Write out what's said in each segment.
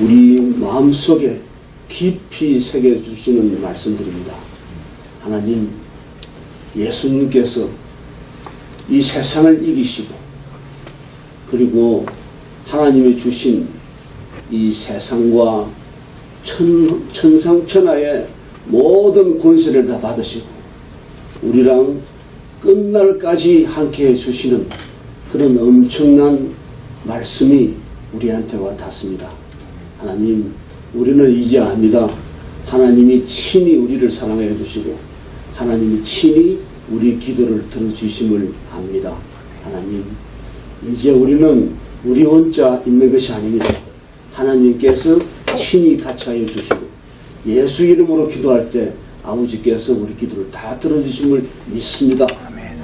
우리 마음속에 깊이 새겨 주시는 말씀들입니다. 하나님, 예수님께서 이 세상을 이기시고, 그리고 하나님이 주신 이 세상과 천, 천상천하의 모든 권세를 다 받으시고, 우리랑 끝날까지 함께 해 주시는 그런 엄청난 말씀이 우리한테 와 닿습니다. 하나님, 우리는 이제 압니다. 하나님이 친히 우리를 사랑해 주시고, 하나님이 친히 우리 기도를 들어주심을 압니다. 하나님, 이제 우리는 우리 혼자 있는 것이 아닙니다. 하나님께서 친히 같이 하여 주시고, 예수 이름으로 기도할 때 아버지께서 우리 기도를 다 들어주심을 믿습니다.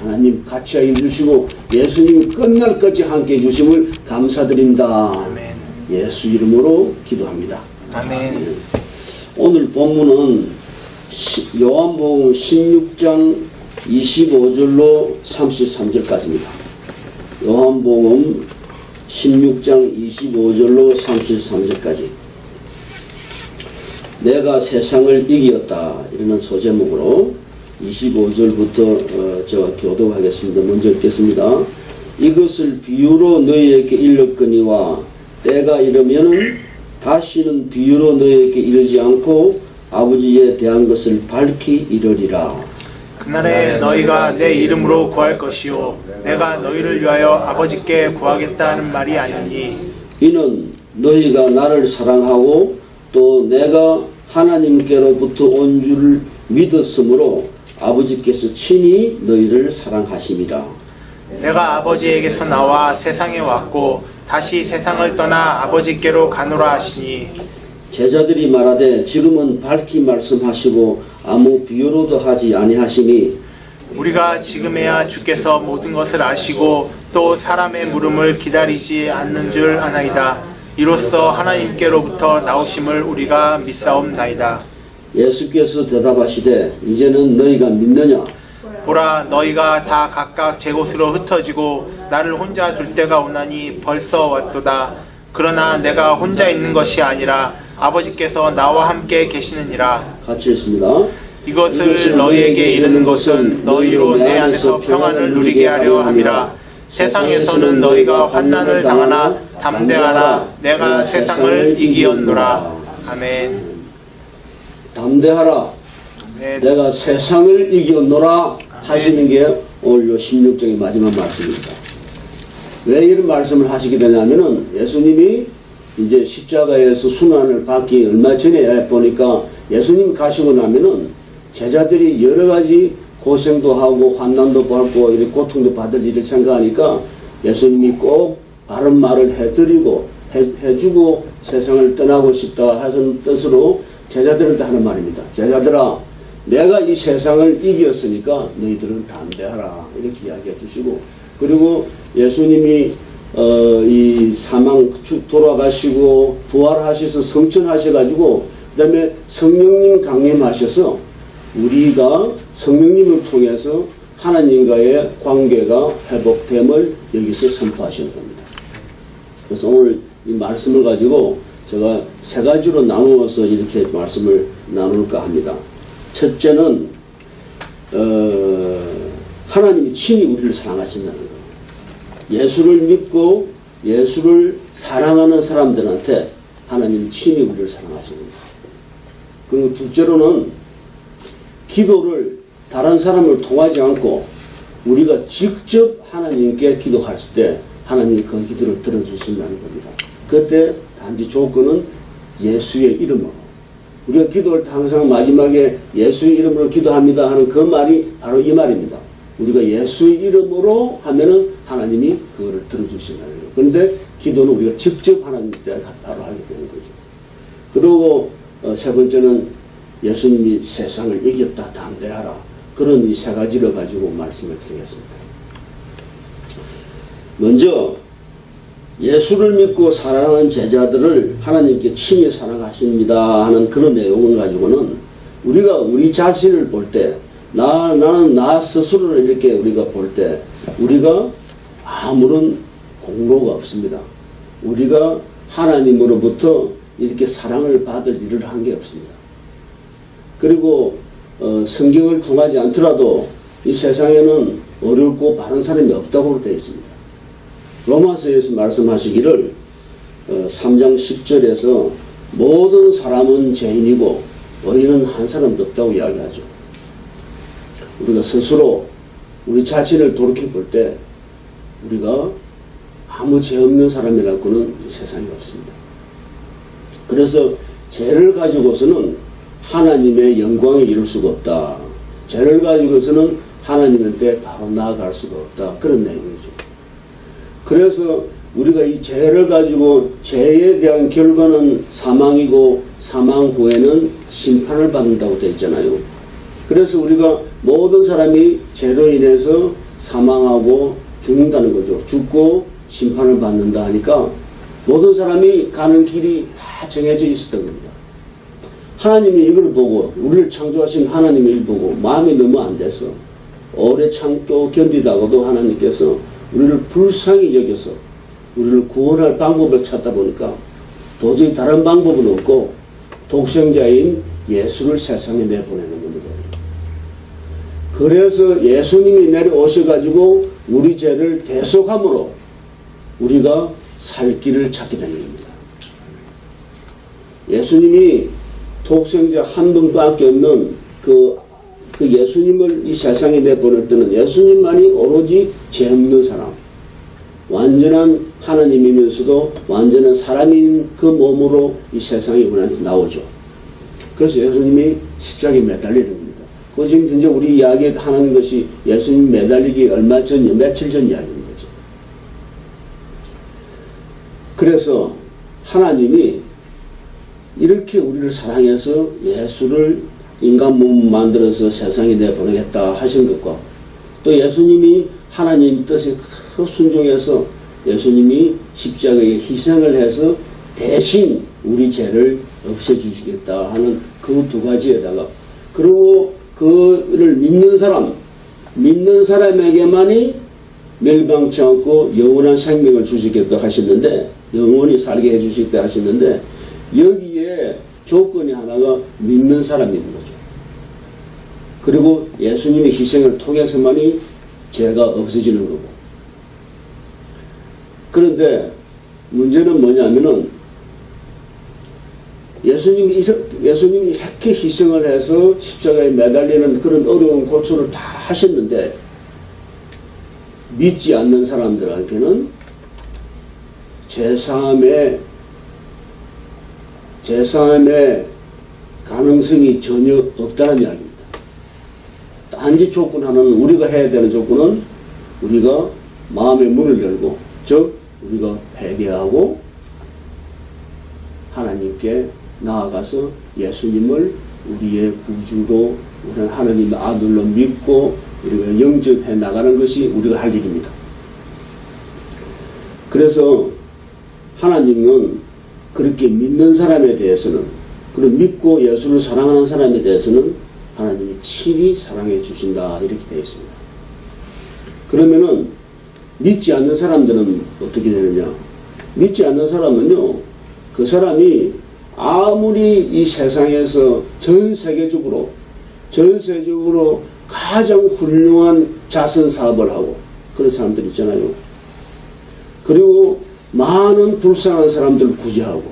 하나님 같이 하여 주시고 예수님 끝날까지 함께 해 주심을 감사드립니다. 아멘. 예수 이름으로 기도합니다. 아멘. 오늘 본문은 시- 요한복음 16장 25절로 33절까지입니다. 요한복음 16장 25절로 33절까지 내가 세상을 이기었다 이라는 소제목으로 25절부터 어, 제가 교독하겠습니다. 먼저 읽겠습니다. 이것을 비유로 너희에게 일렀거니와 때가 이르면은 다시는 비유로 너희에게 이르지 않고 아버지에 대한 것을 밝히 이르리라. 그날에 너희가 내 이름으로 구할 것이요 내가 너희를 위하여 아버지께 구하겠다는 말이 아니니 이는 너희가 나를 사랑하고 또 내가 하나님께로부터 온 줄을 믿었으므로 아버지께서 친히 너희를 사랑하심이라. 내가 아버지에게서 나와 세상에 왔고 다시 세상을 떠나 아버지께로 가노라 하시니 제자들이 말하되 지금은 밝히 말씀하시고 아무 비유로도 하지 아니하시니 우리가 지금에야 주께서 모든 것을 아시고 또 사람의 물음을 기다리지 않는 줄 아나이다. 이로써 하나님께로부터 나오심을 우리가 믿사옵나이다. 예수께서 대답하시되 이제는 너희가 믿느냐 보라 너희가 다 각각 제 곳으로 흩어지고 나를 혼자 둘 때가 오나니 벌써 왔도다. 그러나 내가 혼자 있는 것이 아니라 아버지께서 나와 함께 계시느니라. 같이 했습니다. 이것을 너희에게 이르는 것은 너희로 내 안에서 평안을 누리게 하려 함이라. 세상에서는 너희가 환난을 당하나 담대하라. 내가 세상을 이기었노라. 아멘. 담대하라. 네, 내가 세상을 이겼노라 하시는 게 오늘 요 16장의 마지막 말씀입니다. 왜 이런 말씀을 하시게 되냐면은 예수님이 이제 십자가에서 순환을 받기 얼마 전에 보니까 예수님 가시고 나면은 제자들이 여러 가지 고생도 하고 환난도 받고 이렇게 고통도 받을 일을 생각하니까 예수님이 꼭 바른 말을 해드리고 해, 해주고 세상을 떠나고 싶다 하는 뜻으로 제자들한테 하는 말입니다. 제자들아 내가 이 세상을 이겼으니까 너희들은 담대하라 이렇게 이야기해 주시고 그리고 예수님이 어, 이 사망 축 돌아가시고 부활하셔서 성천하셔가지고 그 다음에 성령님 강림하셔서 우리가 성령님을 통해서 하나님과의 관계가 회복됨을 여기서 선포하시는 겁니다. 그래서 오늘 이 말씀을 가지고 제가 세 가지로 나누어서 이렇게 말씀을 나눌까 합니다. 첫째는 어, 하나님이 친히 우리를 사랑하신다는 것. 예수를 믿고 예수를 사랑하는 사람들한테 하나님이 친히 우리를 사랑하시는 것. 그리고 둘째로는 기도를 다른 사람을 통하지 않고 우리가 직접 하나님께 기도할 때 하나님이 그 기도를 들어주신다는 겁니다. 그때 단지 조건은 예수의 이름으로. 우리가 기도할 때 항상 마지막에 예수의 이름으로 기도합니다 하는 그 말이 바로 이 말입니다. 우리가 예수의 이름으로 하면은 하나님이 그거를 들어주신다는 거예요. 그런데 기도는 우리가 직접 하나님 때 바로 하게 되는 거죠. 그리고 어, 세 번째는 예수님이 세상을 이겼다 담대하라 그런 이 세 가지를 가지고 말씀을 드리겠습니다. 먼저 예수를 믿고 사랑하는 제자들을 하나님께 친히 사랑하십니다 하는 그런 내용을 가지고는 우리가 우리 자신을 볼 때 나, 나는 나 스스로를 이렇게 우리가 볼 때 우리가 아무런 공로가 없습니다. 우리가 하나님으로부터 이렇게 사랑을 받을 일을 한 게 없습니다. 그리고 어, 성경을 통하지 않더라도 이 세상에는 어렵고 바른 사람이 없다고 되어 있습니다. 로마서에서 말씀하시기를 어, 3장 10절에서 모든 사람은 죄인이고 의인은 한 사람도 없다고 이야기하죠. 우리가 스스로 우리 자신을 돌이켜 볼 때 우리가 아무 죄 없는 사람이라고는 이 세상에 없습니다. 그래서 죄를 가지고서는 하나님의 영광에 이룰 수가 없다. 죄를 가지고서는 하나님한테 바로 나아갈 수가 없다. 그런 내용이죠. 그래서 우리가 이 죄를 가지고 죄에 대한 결과는 사망이고 사망 후에는 심판을 받는다고 되어 있잖아요. 그래서 우리가 모든 사람이 죄로 인해서 사망하고 죽는다는 거죠. 죽고 심판을 받는다 하니까 모든 사람이 가는 길이 다 정해져 있었던 겁니다. 하나님이 이걸 보고 우리를 창조하신 하나님이 이걸 보고 마음이 너무 안 돼서 오래 참고 견디다가도 하나님께서 우리를 불쌍히 여겨서 우리를 구원할 방법을 찾다 보니까 도저히 다른 방법은 없고 독생자인 예수를 세상에 내보내는 겁니다. 그래서 예수님이 내려오셔가지고 우리 죄를 대속함으로 우리가 살 길을 찾게 되는 겁니다. 예수님이 독생자 한 분밖에 없는 그, 그 예수님을 이 세상에 내보낼 때는 예수님만이 오로지 죄 없는 사람, 완전한 하나님이면서도 완전한 사람인 그 몸으로 이 세상에 우리한테 나오죠. 그래서 예수님이 십자가에 매달리는 겁니다. 그 지금 현재 우리 이야기하는 것이 예수님 매달리기 얼마 전, 며칠 전 이야기인 거죠. 그래서 하나님이 이렇게 우리를 사랑해서 예수를 인간 몸 만들어서 세상에 내보내겠다 하신 것과 또 예수님이 하나님 뜻에 그 순종해서 예수님이 십자가에 희생을 해서 대신 우리 죄를 없애주시겠다 하는 그 두 가지에다가 그리고 그를 믿는 사람 믿는 사람에게만이 멸망치 않고 영원한 생명을 주시겠다 하셨는데 영원히 살게 해주시겠다 하셨는데 여기에 조건이 하나가 믿는 있는 거죠. 그리고 예수님의 희생을 통해서만이 죄가 없어지는 거고. 그런데 문제는 뭐냐면은 예수님이, 예수님이 이렇게 희생을 해서 십자가에 매달리는 그런 어려운 고초를 다 하셨는데 믿지 않는 사람들에게는 제사함의 제사함의 가능성이 전혀 없다는 이야기입니다. 단지 조건 하나는 우리가 해야 되는 조건은 우리가 마음의 문을 열고 즉 우리가 회개하고 하나님께 나아가서 예수님을 우리의 구주로 우리는 하나님의 아들로 믿고 우리가 영접해 나가는 것이 우리가 할 일입니다. 그래서 하나님은 그렇게 믿는 사람에 대해서는 그리고 믿고 예수를 사랑하는 사람에 대해서는 하나님이 친히 사랑해 주신다 이렇게 되어 있습니다. 그러면은 믿지 않는 사람들은 어떻게 되느냐? 믿지 않는 사람은요, 그 사람이 아무리 이 세상에서 전 세계적으로, 전 세계적으로 가장 훌륭한 자선 사업을 하고 그런 사람들 있잖아요. 그리고 많은 불쌍한 사람들을 구제하고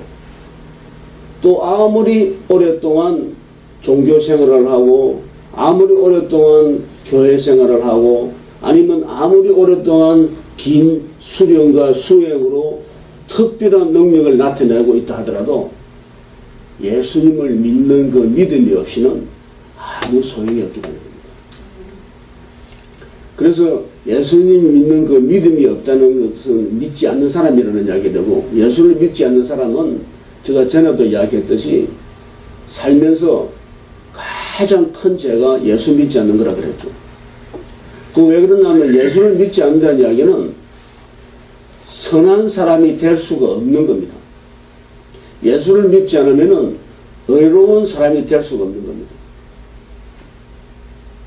또 아무리 오랫동안 종교 생활을 하고 아무리 오랫동안 교회 생활을 하고 아니면 아무리 오랫동안 긴 수련과 수행으로 특별한 능력을 나타내고 있다 하더라도 예수님을 믿는 그 믿음이 없이는 아무 소용이 없게 되는 겁니다. 그래서 예수님 믿는 그 믿음이 없다는 것은 믿지 않는 사람이라는 이야기 되고 예수를 믿지 않는 사람은 제가 전에도 이야기했듯이 살면서 가장 큰 죄가 예수 믿지 않는 거라 그랬죠. 그 왜 그러냐면 예수를 믿지 않는다는 이야기는 선한 사람이 될 수가 없는 겁니다. 예수를 믿지 않으면은 의로운 사람이 될 수가 없는 겁니다.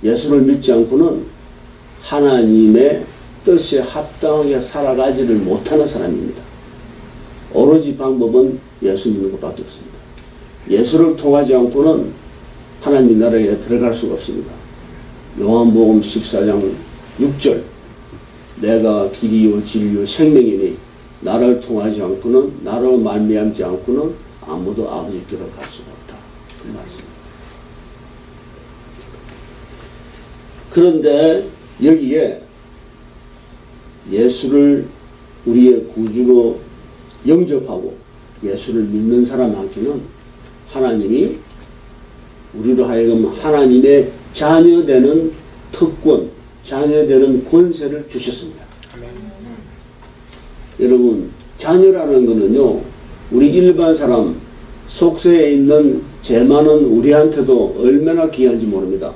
예수를 믿지 않고는 하나님의 뜻에 합당하게 살아가지를 못하는 사람입니다. 오로지 방법은 예수 믿는 것밖에 없습니다. 예수를 통하지 않고는 하나님 나라에 들어갈 수가 없습니다. 요한복음 14장 6절 내가 길이요 진리요 생명이니 나를 통하지 않고는 나로 말미암지 않고는 아무도 아버지께로 갈 수가 없다. 그 말씀입니다. 그런데 여기에 예수를 우리의 구주로 영접하고 예수를 믿는 사람한테는 하나님이 우리로 하여금 하나님의 자녀되는 특권, 자녀되는 권세를 주셨습니다. 여러분, 자녀라는 것은요, 우리 일반 사람 속세에 있는 죄 많은 우리한테도 얼마나 귀한지 모릅니다.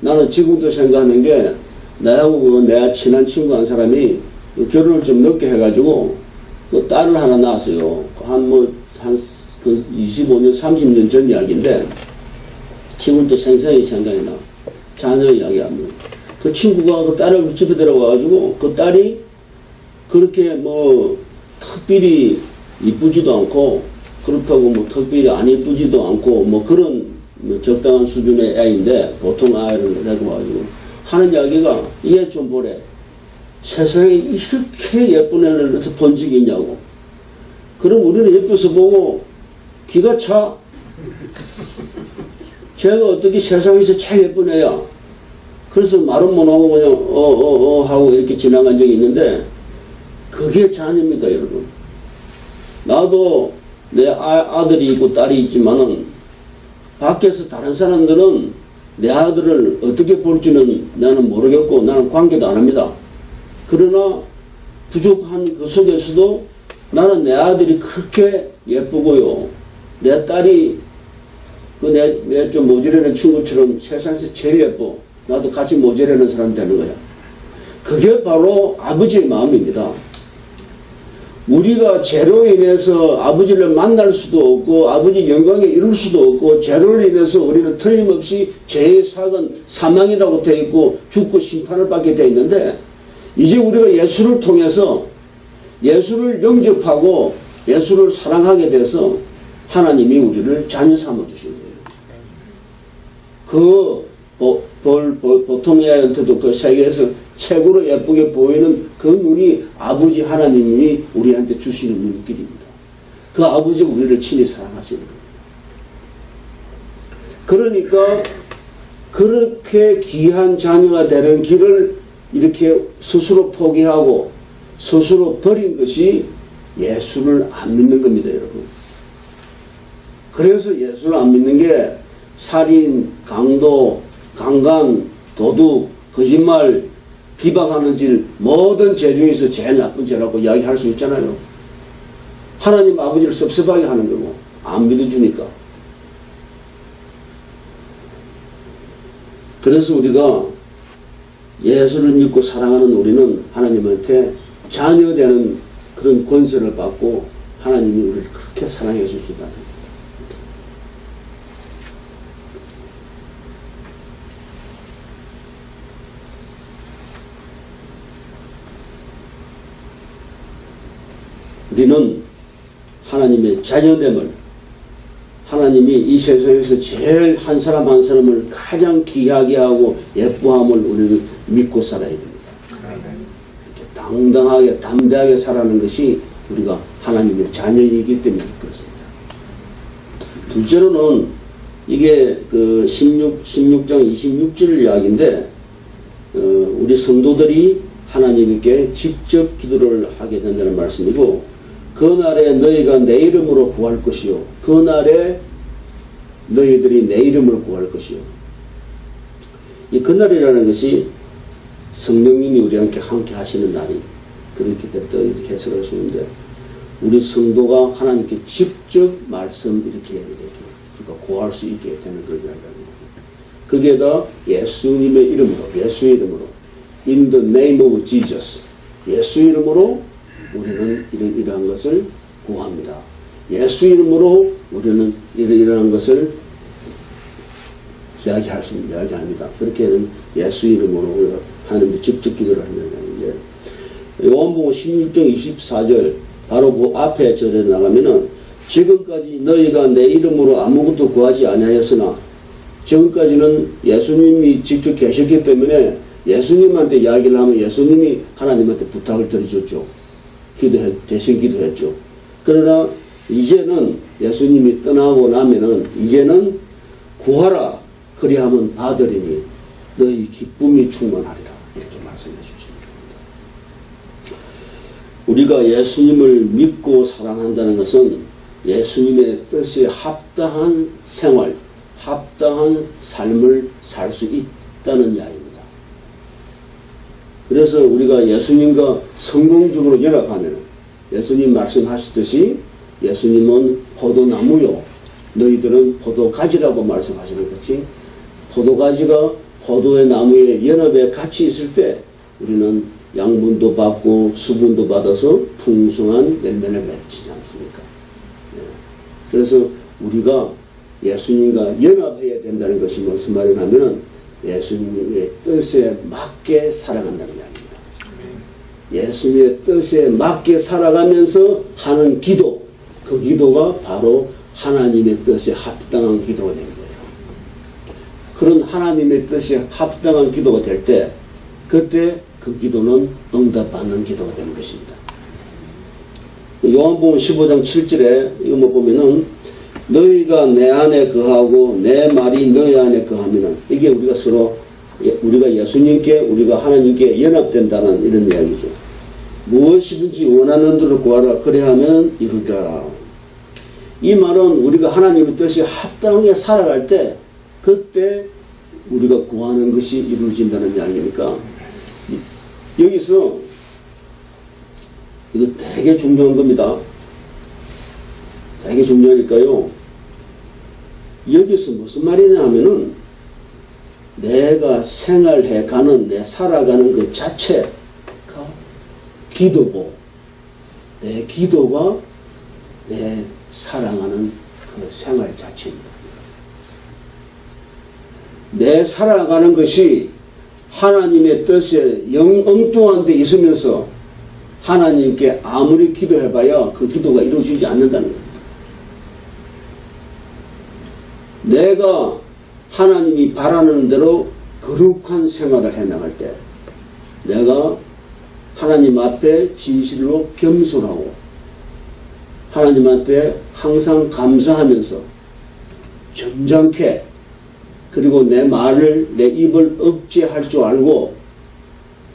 나는 지금도 생각하는 게, 나하고 그 내가 친한 친구 한 사람이 결혼을 좀 늦게 해가지고, 그 딸을 하나 낳았어요. 한 뭐, 한, 그 25년, 30년 전 이야기인데, 지금도 생생히 생각이 나. 자녀 이야기하면. 그 친구가 그 딸을 집에 들어가가지고, 그 딸이 그렇게 뭐 특별히 이쁘지도 않고 그렇다고 뭐 특별히 안 이쁘지도 않고 뭐 그런 뭐 적당한 수준의 애인데 보통 아이를 내고 와가지고 하는 이야기가 얘좀 보래 세상에 이렇게 예쁜 애를 본 적이 있냐고 그럼 우리는 예뻐서 보고 기가 차 제가 어떻게 세상에서 제일 예쁜 애야 그래서 말은 못하고 그냥 어어 어 하고 이렇게 지나간 적이 있는데 그게 자녀입니다, 여러분. 나도 내 아, 들이 있고 딸이 있지만은 밖에서 다른 사람들은 내 아들을 어떻게 볼지는 나는 모르겠고 나는 관계도 안 합니다. 그러나 부족한 그 속에서도 나는 내 아들이 그렇게 예쁘고요. 내 딸이 그 내, 내 좀 모질라는 친구처럼 세상에서 제일 예뻐. 나도 같이 모질라는 사람 되는 거야. 그게 바로 아버지의 마음입니다. 우리가 죄로 인해서 아버지를 만날 수도 없고 아버지 영광에 이룰 수도 없고 죄로 인해서 우리는 틀림없이 죄의 사건 사망이라고 되어 있고 죽고 심판을 받게 되어 있는데 이제 우리가 예수를 통해서 예수를 영접하고 예수를 사랑하게 돼서 하나님이 우리를 자녀 삼아 거예요. 그 보, 볼, 볼, 보통 애한테도 그 세계에서 최고로 예쁘게 보이는 그 눈이 아버지 하나님이 우리한테 주시는 눈길입니다. 그 아버지가 우리를 친히 사랑하시는 겁니다. 그러니까 그렇게 귀한 자녀가 되는 길을 이렇게 스스로 포기하고 스스로 버린 것이 예수를 안 믿는 겁니다, 여러분. 그래서 예수를 안 믿는 게 살인, 강도, 강간, 도둑, 거짓말, 비방하는 질, 모든 죄 중에서 제일 나쁜 죄라고 이야기할 수 있잖아요. 하나님 아버지를 섭섭하게 하는 거고, 안 믿어주니까. 그래서 우리가 예수를 믿고 사랑하는 우리는 하나님한테 자녀되는 그런 권세를 받고 하나님이 우리를 그렇게 사랑해 주시다. 우리는 하나님의 자녀됨을 하나님이 이 세상에서 제일 한 사람 한 사람을 가장 귀하게 하고 예뻐함을 우리는 믿고 살아야 됩니다. 이렇게 당당하게 담대하게 살아가는 것이 우리가 하나님의 자녀이기 때문에 그렇습니다. 둘째로는 이게 그 16, 16장 26절 이야기인데 어, 우리 성도들이 하나님께 직접 기도를 하게 된다는 말씀이고 그날에 너희가 내 이름으로 구할 것이요. 그날에 너희들이 내 이름을 구할 것이요. 이 그날이라는 것이 성령님이 우리와 함께 함께 하시는 날이 그렇게 됐다 이렇게 해석할 수 있는데 우리 성도가 하나님께 직접 말씀 이렇게 이렇게 그러니까 구할 수 있게 되는 그런 이야기입니다. 그게 다 예수님의 이름으로 예수의 이름으로 In the name of Jesus. 예수 이름으로 우리는 이런 이러한 것을 구합니다. 예수 이름으로 우리는 이런 이러한 것을 이야기할 수 이야기합니다. 그렇게는 예수 이름으로 우리가 하나님께 직접 기도를 한다는 얘기인데 요한복음 16장 24절 바로 그 앞에 절에 나가면은 지금까지 너희가 내 이름으로 아무것도 구하지 아니하였으나 지금까지는 예수님이 직접 계셨기 때문에 예수님한테 이야기를 하면 예수님이 하나님한테 부탁을 드려줬죠. 기도해, 대신 기도했죠. 그러나 이제는 예수님이 떠나고 나면은 이제는 구하라 그리하면 받으리니 너희 기쁨이 충만하리라 이렇게 말씀해 주십니다. 우리가 예수님을 믿고 사랑한다는 것은 예수님의 뜻에 합당한 생활, 합당한 삶을 살 수 있다는 이야기입니다. 그래서 우리가 예수님과 성공적으로 연합하면 예수님 말씀하셨듯이 예수님은 포도나무요 너희들은 포도가지라고 말씀하시는 것이 포도가지가 포도의 나무의 연합에 같이 있을 때 우리는 양분도 받고 수분도 받아서 풍성한 열매를 맺지 않습니까? 예. 그래서 우리가 예수님과 연합해야 된다는 것이 무슨 말이냐면은 예수님의 뜻에 맞게 살아간다는 이야기입니다. 예수님의 뜻에 맞게 살아가면서 하는 기도, 그 기도가 바로 하나님의 뜻에 합당한 기도가 되는 거예요. 그런 하나님의 뜻에 합당한 기도가 될 때, 그때 그 기도는 응답받는 기도가 되는 것입니다. 요한복음 15장 7절에 이거 뭐 보면은 너희가 내 안에 거하고 내 말이 너희 안에 거하면은 이게 우리가 서로 예- 우리가 예수님께 우리가 하나님께 연합된다는 이런 이야기죠. 무엇이든지 원하는 대로 구하라 그래하면 이루리라. 이 말은 우리가 하나님의 뜻이 합당하게 살아갈 때 그때 우리가 구하는 것이 이루어진다는 이야기니까 이- 여기서 이거 되게 중요한 겁니다. 되게 중요하니까요. 여기서 무슨 말이냐 하면은 내가 생활해 가는 내 살아가는 그 자체가 기도고 내 기도가 내 사랑하는 그 생활 자체입니다. 내 살아가는 것이 하나님의 뜻에 영 엉뚱한 데 있으면서 하나님께 아무리 기도해봐야 그 기도가 이루어지지 않는다는 겁니다. 내가 하나님이 바라는 대로 거룩한 생활을 해나갈 때 내가 하나님 앞에 진실로 겸손하고 하나님한테 항상 감사하면서 점잖게 그리고 내 말을 내 입을 억제할 줄 알고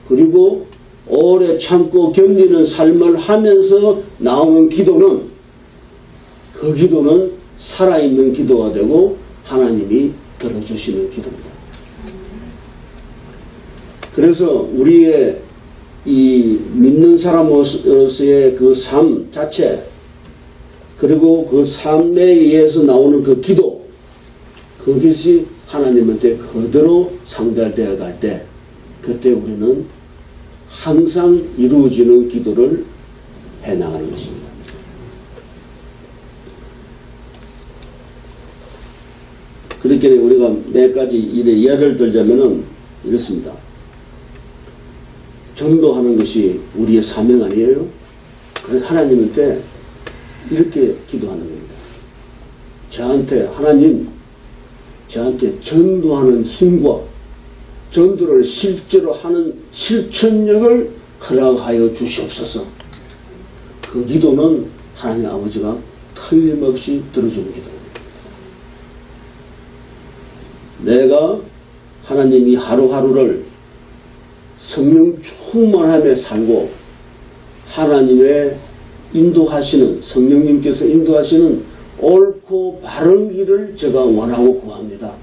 그리고 오래 참고 견디는 삶을 하면서 나오는 기도는 그 기도는 살아있는 기도가 되고 하나님이 들어주시는 기도입니다. 그래서 우리의 이 믿는 사람으로서의 그 삶 자체 그리고 그 삶에 의해서 나오는 그 기도 그것이 하나님한테 그대로 상달되어 갈 때 그때 우리는 항상 이루어지는 기도를 해나가는 것입니다. 그렇게 우리가 몇 가지 일에 예를 들자면은 이렇습니다. 전도하는 것이 우리의 사명 아니에요? 그래서 하나님한테 이렇게 기도하는 겁니다. 저한테 하나님 저한테 전도하는 힘과 전도를 실제로 하는 실천력을 허락하여 주시옵소서. 그 기도는 하나님 아버지가 틀림없이 기도입니다. 내가 하나님이 하루하루를 성령 충만함에 살고 하나님의 인도하시는 성령님께서 인도하시는 옳고 바른 길을 제가 원하고 구합니다.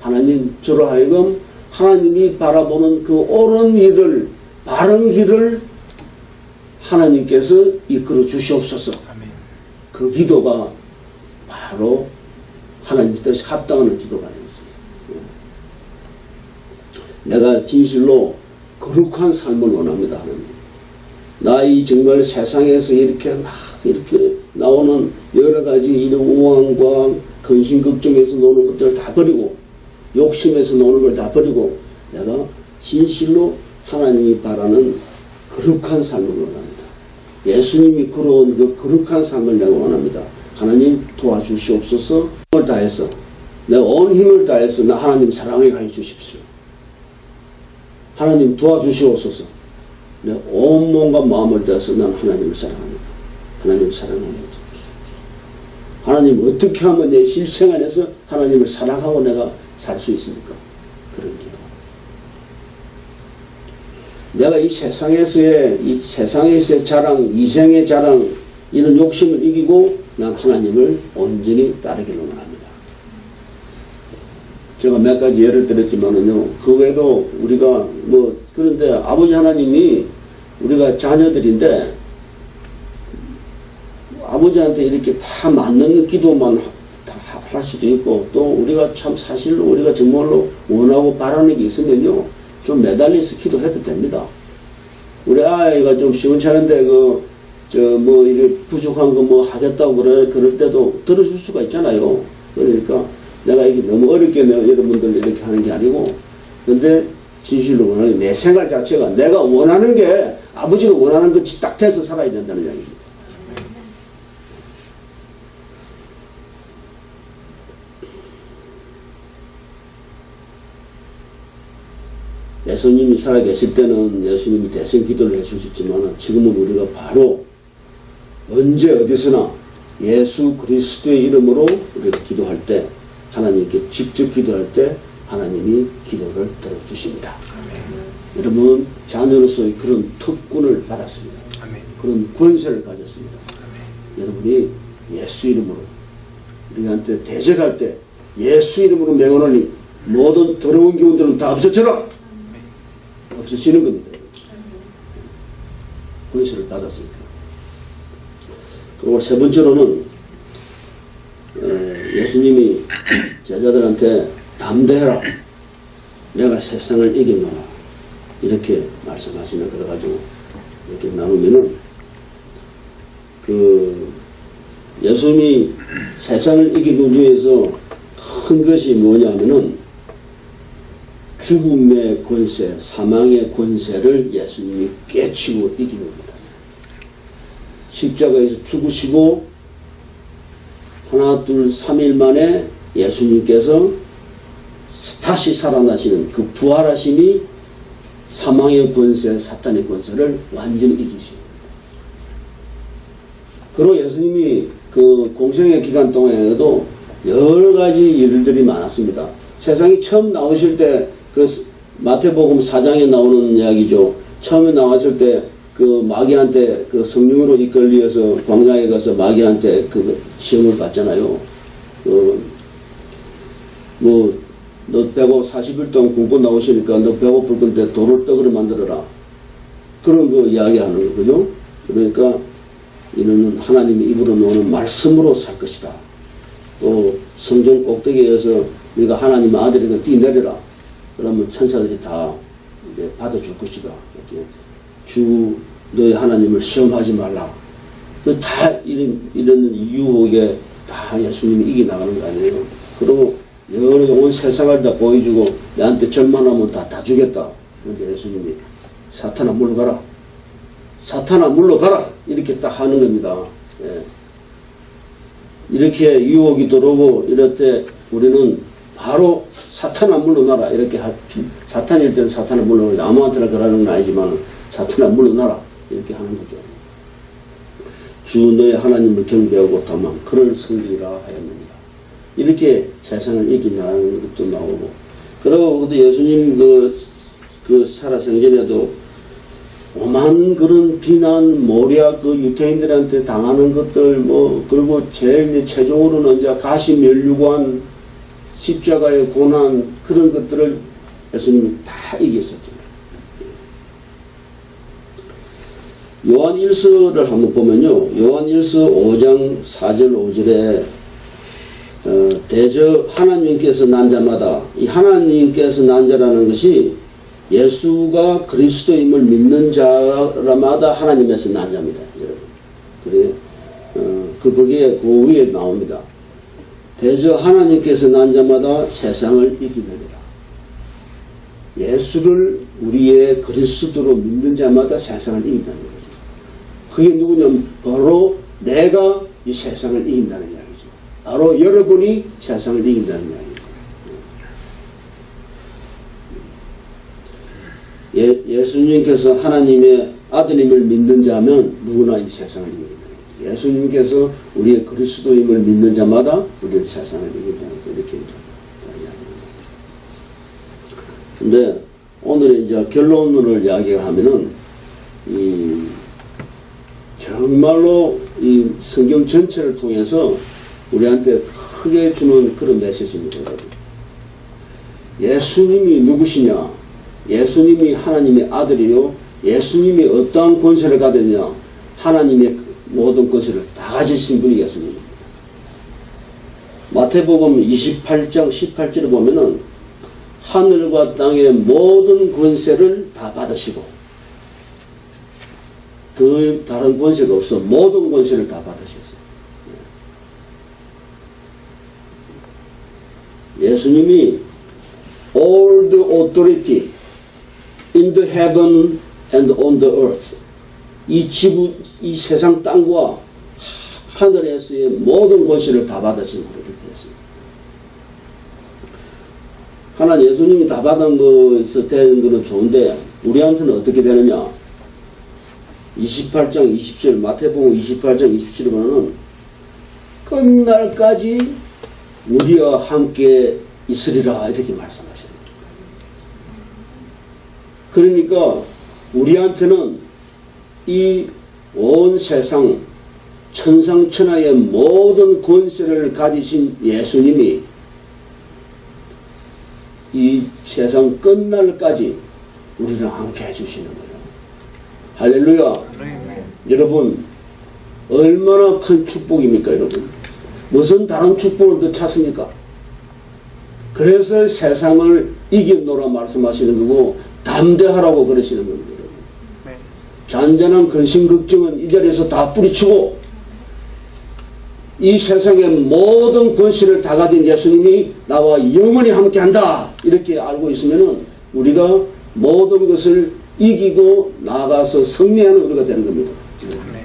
하나님 저로 하여금 하나님이 바라보는 그 옳은 일을 바른 길을 하나님께서 이끌어 주시옵소서. 그 기도가 바로 하나님 뜻이 합당하는 기도가. 내가 진실로 거룩한 삶을 원합니다. 하나님. 나이 정말 세상에서 이렇게 막 이렇게 나오는 여러 가지 이런 우왕과 근심 걱정에서 노는 것들을 다 버리고 욕심에서 노는 걸 다 버리고 내가 진실로 하나님이 바라는 거룩한 삶을 원합니다. 예수님이 걸어온 그 거룩한 삶을 내가 원합니다. 하나님 도와주시옵소서 힘을 다해서 내가 온 힘을 다해서 나 하나님 사랑하게 해 주십시오. 하나님 도와주시옵소서. 내 온몸과 마음을 다해서 난 하나님을 사랑합니다. 하나님 사랑합니다. 하나님 어떻게 하면 내 실생활에서 하나님을 사랑하고 내가 살 수 있습니까? 그런 기도. 내가 이 세상에서의 이 세상에서의 자랑, 이생의 자랑 이런 욕심을 이기고 난 하나님을 온전히 따르기를 원합니다. 제가 몇 가지 예를 들었지만은요, 그 외에도 우리가 뭐 그런데 아버지 하나님이 우리가 자녀들인데 아버지한테 이렇게 다 맞는 기도만 다 할 수도 있고 또 우리가 참 사실로 우리가 정말로 원하고 바라는 게 있으면요 좀 매달려서 기도해도 됩니다. 우리 아이가 좀 시원찮은데 그 저 뭐 이래 부족한 거 뭐 하겠다고 그래 그럴 때도 들어줄 수가 있잖아요. 그러니까 내가 이게 너무 어렵게 내가 여러분들 이렇게 하는 게 아니고 근데 진실로 원하는 내 생활 자체가 내가 원하는 게 아버지가 원하는 것이 딱 돼서 살아야 된다는 이야기입니다. 예수님이 살아계실 때는 예수님이 대신 기도를 해주셨지만 지금은 우리가 바로 언제 어디서나 예수 그리스도의 이름으로 우리가 기도할 때 하나님께 직접 기도할 때 하나님이 기도를 들어주십니다. 여러분 자녀로서의 그런 특권을 받았습니다. 아멘. 그런 권세를 가졌습니다. 여러분이 예수 이름으로 우리한테 대적할 때 예수 이름으로 명하노니 모든 더러운 기운들은 다 없어져라 없어지는 겁니다. 권세를 받았으니까. 그리고 세 번째로는 어, 예수님이 제자들한테 담대해라. 내가 세상을 이겨노라. 이렇게 말씀하시는 그래가지고 이렇게 나누면은 그 예수님이 세상을 이기기 위해서 큰 것이 뭐냐면은 죽음의 권세, 사망의 권세를 예수님이 깨치고 이기는 겁니다. 십자가에서 죽으시고 하나, 둘, 삼일 만에 예수님께서 다시 살아나시는 그 부활하심이 사망의 권세, 사탄의 권세를 완전히 이기십니다. 그리고 예수님이 그 공생의 기간 동안에도 여러 가지 일들이 많았습니다. 세상이 처음 나오실 때 그 마태복음 4장에 나오는 이야기죠. 처음에 나왔을 때 그 마귀한테 그 성령으로 이끌려서 광야에 가서 마귀한테 그 시험을 받잖아요. 그 뭐, 너 배고 40일 동안 굶고 나오시니까 너 배고플 건데 돌을 떡으로 만들어라. 그런 거 이야기하는 거죠. 그러니까 이는 하나님의 입으로 나오는 말씀으로 살 것이다. 또 성전 꼭대기에서 네가 하나님의 아들이니까 뛰내려라. 그러면 천사들이 다 이제 받아줄 것이다. 이렇게 주 너희 하나님을 시험하지 말라. 그 다 이런 이런 유혹에 다 예수님이 이겨 나가는 거 아니에요. 그리고 여러 온 세상을 다 보여주고 나한테 절만하면 다 다 주겠다. 그런데 예수님이 사탄아 물러가라. 사탄아 물러가라. 이렇게 딱 하는 겁니다. 예. 이렇게 유혹이 들어오고 이럴 때 우리는 바로 사탄아 물러나라 이렇게 할 필- 사탄일 때는 사탄아 물러나라 아무한테나 그러는 건 아니지만 사탄아 물러나라 이렇게 하는 거죠. 주 너의 하나님을 경배하고 다만 그를 섬기라 하였느니라. 이렇게 세상을 이긴다는 것도 나오고 그리고 예수님 그, 그 살아생전에도 오만 그런 비난, 모략, 그 유태인들한테 당하는 것들, 뭐, 그리고 제일 최종으로는 이제 가시 멸류관, 십자가의 고난, 그런 것들을 예수님이 다 이겼었죠. 요한 1서를 한번 보면요. 요한 1서 5장 4절 5절에 어, 대저 하나님께서 난 자마다 이 하나님께서 난 자라는 것이 예수가 그리스도임을 믿는 자마다 하나님에서 난 자입니다. 그래 어, 그 거기에 그 위에 나옵니다. 대저 하나님께서 난 자마다 세상을 이기느니라. 예수를 우리의 그리스도로 믿는 자마다 세상을 이긴다는 거죠. 그게 누구냐면 바로 내가 이 세상을 이긴다는 이야기죠. 바로 여러분이 세상을 이긴다는 이야기죠. 예, 예수님께서 하나님의 아드님을 믿는 자면 누구나 이 세상을 이긴다. 예수님께서 우리의 그리스도임을 믿는 자마다 우리의 세상을 이긴다는 거 이렇게 이야기합니다. 근데 오늘 이제 결론을 이야기하면은 이 정말로 이 성경 전체를 통해서 우리한테 크게 주는 그런 메시지입니다. 예수님이 누구시냐? 예수님이 하나님의 아들이요. 예수님이 어떠한 권세를 가졌냐? 하나님의 모든 권세를 다 가지신 분이 예수님입니다. 마태복음 28장 18절에 보면은 하늘과 땅의 모든 권세를 다 받으시고 그 다른 권세가 없어 모든 권세를 다 받으셨어요. 예수님이 all the authority in the heaven and on the earth 이 지구 이 세상 땅과 하늘에서의 모든 권세를 다 받으신 분이 되었습니다. 하나 예수님이 다 받은 것에서 되는 것은 좋은데 우리한테는 어떻게 되느냐 28장 20절 마태복음 28장 27절에 보면은 끝날까지 우리와 함께 있으리라 이렇게 말씀하십니다. 그러니까 우리한테는 이 온 세상 천상천하의 모든 권세를 가지신 예수님이 이 세상 끝날까지 우리를 함께 해주시는 거예요. 할렐루야. 여러분 얼마나 큰 축복입니까 여러분 무슨 다른 축복을 더 찾습니까 그래서 세상을 이겨노라 말씀하시는 거고 담대하라고 그러시는 겁니다 여러분. 네. 잔잔한 근심 걱정은 이 자리에서 다 뿌리치고 이 세상의 모든 권세를 다 가진 예수님이 나와 영원히 함께한다 이렇게 알고 있으면 우리가 모든 것을 이기고 나아가서 승리하는 우리가 되는 겁니다. 네.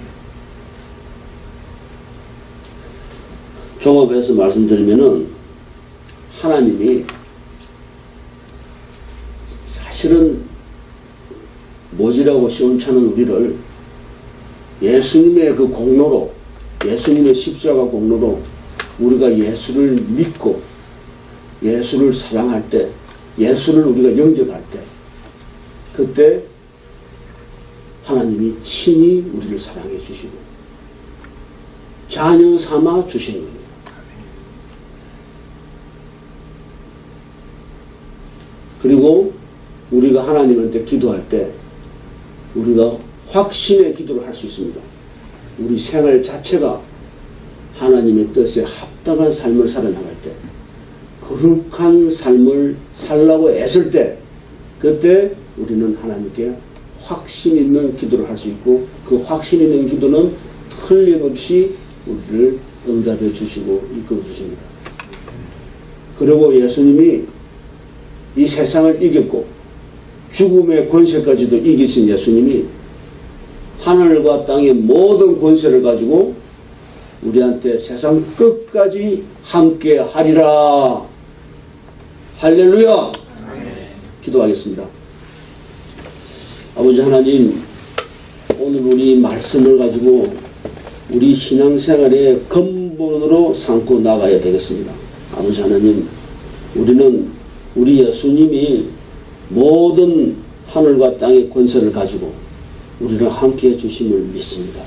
종합해서 말씀드리면은 하나님이 사실은 모질하고 시원찮은 우리를 예수님의 그 공로로 예수님의 십자가 공로로 우리가 예수를 믿고 예수를 사랑할 때 예수를 우리가 영접할 때 그때 하나님이 친히 우리를 사랑해 주시고 자녀 삼아 주시는 겁니다. 그리고 우리가 하나님한테 기도할 때 우리가 확신의 기도를 할 수 있습니다. 우리 생활 자체가 하나님의 뜻에 합당한 삶을 살아나갈 때 거룩한 삶을 살라고 애쓸 때 그때 우리는 하나님께 확신 있는 기도를 할 수 있고 그 확신 있는 기도는 틀림없이 우리를 응답해 주시고 이끌어 주십니다. 그리고 예수님이 이 세상을 이겼고 죽음의 권세까지도 이기신 예수님이 하늘과 땅의 모든 권세를 가지고 우리한테 세상 끝까지 함께 하리라. 할렐루야. 기도하겠습니다. 아버지 하나님, 오늘 우리 말씀을 가지고 우리 신앙생활의 근본으로 삼고 나가야 되겠습니다. 아버지 하나님, 우리는 우리 예수님이 모든 하늘과 땅의 권세를 가지고 우리를 함께 해 주심을 믿습니다.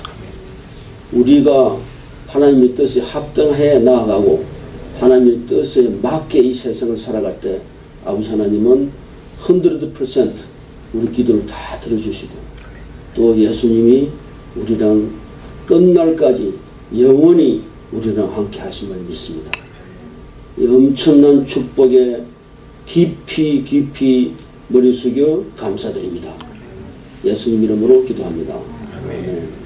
우리가 하나님의 뜻에 합당해 나아가고 하나님의 뜻에 맞게 이 세상을 살아갈 때 아버지 하나님은 100% 우리 기도를 다 들어주시고 또 예수님이 우리랑 끝날까지 영원히 우리랑 함께 하심을 믿습니다. 이 엄청난 축복에 깊이 깊이 머리 숙여 감사드립니다. 예수님 이름으로 기도합니다. 아멘.